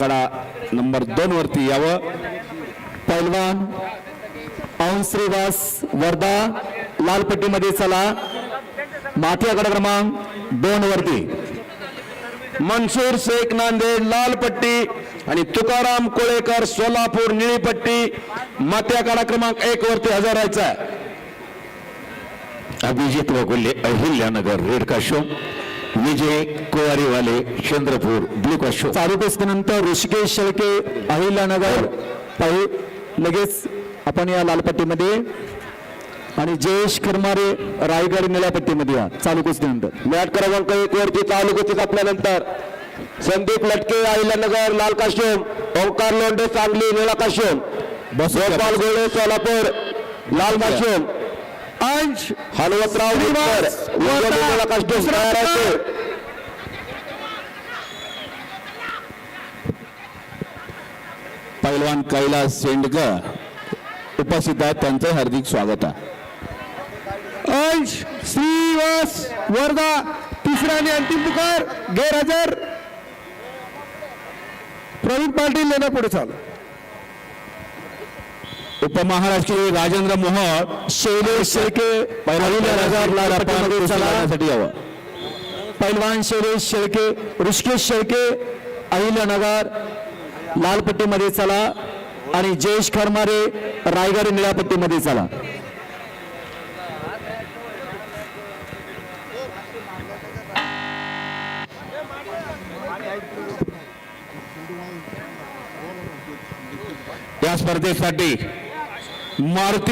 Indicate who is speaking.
Speaker 1: कडा number दोन वरती यावं.
Speaker 2: पैलवान पाऊन श्रीवास वर्धा लालपट्टीमध्ये चला. माथी आकडा क्रमांक दोन वरती.
Speaker 1: मनसूर शेख नांदेड लालपट्टी आणि तुकाराम कोळेकर सोलापूर निळीपट्टी. पट्टी मात्याकडा क्रमांक एक वरती हजर राहायचा
Speaker 3: अभिजित वगुल्ले अहिल्यानगर रेड काशो विजय कुवारीवाले चंद्रपूर ब्लू काशो
Speaker 2: चालू कुस्तीनंतर ऋषिकेश शेळके अहिल्यानगर पाहू. लगेच आपण या लाल पट्टीमध्ये आणि जयेश खरमारे रायगड निळ्या पट्टीमध्ये या चालू कुस्तीनंतर
Speaker 1: मॅट क्रमांक एक वरती चालू कुस्तीत आपल्यानंतर. संदीप लटके अहिल्यानगर लाल काश्यम ओंकार लोंढे सांगली निळा काश्यम गोळे सोलापूर लाल काश्यम अंश. हनुमंतराव विजय आहे.
Speaker 3: पैलवान कैलास शेंडकर. उपस्थित आहेत त्यांचं हार्दिक स्वागत आहे.
Speaker 2: अंश. श्रीवास वर्धा. तिसरा आणि अंतिम पुकार गैरहजर. प्रवीण पाटील लेण्या पुढे चालू.
Speaker 3: उपमहाराष्ट्रीय राजेंद्र मोहळ
Speaker 2: शैलेश शेळके
Speaker 3: यावं.
Speaker 2: पैलवान शैलेश शेळके ऋषिकेश शेळके अहिल्यानगर लाल पट्टीमध्ये चला आणि जयेश खरमारे रायगड निळ्या पट्टीमध्ये चला.
Speaker 3: या स्पर्धेसाठी मारुती